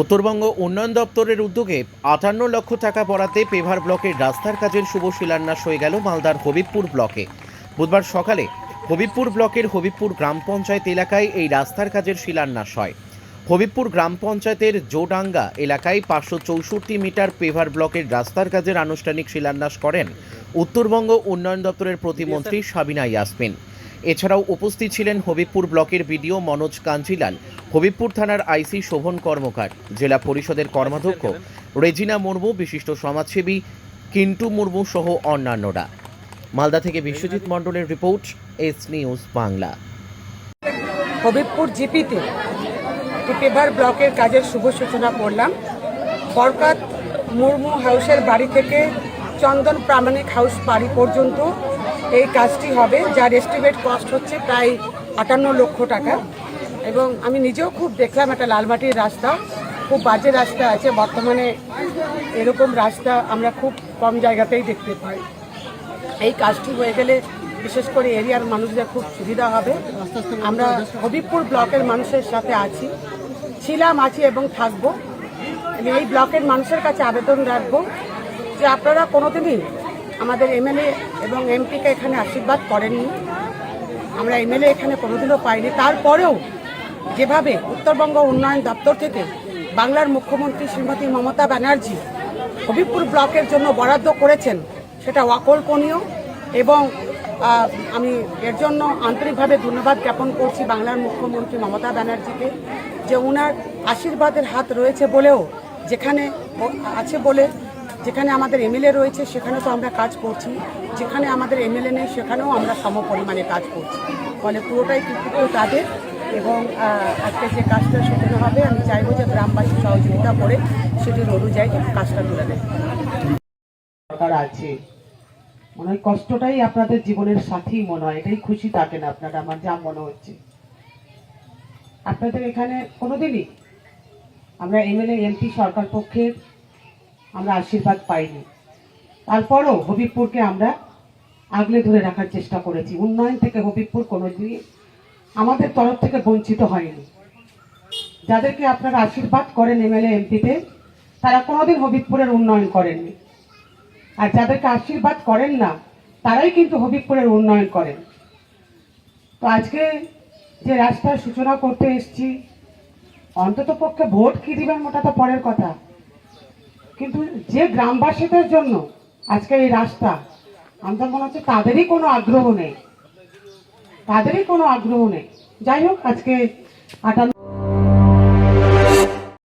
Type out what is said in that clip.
উত্তরবঙ্গ উন্নয়ন দপ্তরের উদ্যোগে আটান্ন লক্ষ টাকা বরাদ্দে পেভার ব্লকের রাস্তার কাজের শুভ শিলান্যাস হয়ে গেল মালদার হবিবপুর ব্লকে। বুধবার সকালে হবিবপুর ব্লকের হবিবপুর গ্রাম পঞ্চায়েত এলাকায় এই রাস্তার কাজের শিলান্যাস হয়। হবিবপুর গ্রাম পঞ্চায়েতের জোডাঙ্গা এলাকায় পাঁচশো চৌষট্টি মিটার পেভার ব্লকের রাস্তার কাজের আনুষ্ঠানিক শিলান্যাস করেন উত্তরবঙ্গ উন্নয়ন দপ্তরের প্রতিমন্ত্রী সাবিনা ইয়াসমিন। এছাড়াও উপস্থিত ছিলেন হবিবপুর ব্লকের বিডিও মনোজ কাঞ্জিলাল হবিবপুর থানার আইসি শোভন কর্মকার, জেলা পরিষদের কর্মাধ্যক্ষ রেজিনা মুর্মু, বিশিষ্ট সমাজসেবী কিন্টু মুর্মু সহ অন্যান্যরা। মালদা থেকে বিশ্বজিৎ মণ্ডলের report, S news Bangla. Habibpur জিপিতে paver ব্লকের কাজের শুভ সূচনা করলাম বরকাত মুর্মু হাউসের বাড়ি থেকে চন্দন প্রামাণিক হাউস বাড়ি পর্যন্ত এই কাজটি হবে, যার এস্টিমেট কস্ট হচ্ছে প্রায় আটান্ন লক্ষ টাকা। এবং আমি নিজেও খুব দেখলাম একটা লালমাটির রাস্তা, খুব বাজে রাস্তা আছে, বর্তমানে এরকম রাস্তা আমরা খুব কম জায়গাতেই দেখতে পাই। এই কাজটি হয়ে গেলে বিশেষ করে এরিয়ার মানুষদের খুব সুবিধা হবে। আমরা হবিবপুর ব্লকের মানুষের সাথে আছি, ছিলাম, আছি এবং থাকব। আমি এই ব্লকের মানুষের কাছে আবেদন রাখব যে আপনারা কোনোদিনই আমাদের এমএলএ এবং এমপিকে এখানে আশীর্বাদ করেননি। আমরা এমএলএ এখানে কোনোদিনও পাইনি। তারপরেও যেভাবে উত্তরবঙ্গ উন্নয়ন দপ্তর থেকে বাংলার মুখ্যমন্ত্রী শ্রীমতী মমতা ব্যানার্জি হবিবপুর ব্লকের জন্য বরাদ্দ করেছেন, সেটা অকল্পনীয় এবং আমি এর জন্য আন্তরিকভাবে ধন্যবাদ জ্ঞাপন করছি বাংলার মুখ্যমন্ত্রী মমতা ব্যানার্জিকে যে ওনার আশীর্বাদের হাত রয়েছে বলেও যেখানে আছে বলে যেখানে আমাদের এমএলএ রয়েছে সেখানে তো আমরা কাজ করছি। যেখানে আমাদের এমএলএ নেই, সেখানেও আমরা সম পরিমাণে কাজ করছি। ফলে পুরোটাই কিন্তু তাদের এবং আজকে যে কাজটা সূচনা হবে, আমি চাইব যে গ্রামবাসী সহযোগিতা করে সেটির অনুযায়ী কাজটা তুলে দেয় আছে। মনে হয় কষ্টটাই আপনাদের জীবনের সাথী মনে হয়, এটাই খুশি থাকেন আপনারা, আমার যা মনে হচ্ছে। আপনাদের এখানে কোনোদিনই আমরা এমএলএ, এমপি, সরকার পক্ষের আমরা আশীর্বাদ পাইনি। তারপরও হবিবপুরকে আমরা আগলে ধরে রাখার চেষ্টা করেছি। উন্নয়ন থেকে হবিবপুর কোনোদিনই আমাদের তরফ থেকে বঞ্চিত হয়নি। যাদেরকে আপনারা আশীর্বাদ করেন এমএলএ, এমপিতে, তারা কোনোদিন হবিবপুরের উন্নয়ন করেননি। আর যাদেরকে আশীর্বাদ করেন না, তারাই কিন্তু হবিবপুরের উন্নয়ন করেন। তো আজকে যে রাস্তার সূচনা করতে এসছি অন্তত পক্ষে ভোট কি দিবেন ওটা তো পরের কথা। কিন্তু যে গ্রামবাসীদের জন্য আজকে এই রাস্তা আমাদের মনে হচ্ছে তাদেরই কোনো আগ্রহ নেই। তাদেরই কোনো আগ্রহ নেই। যাই হোক, আজকে আটান্ন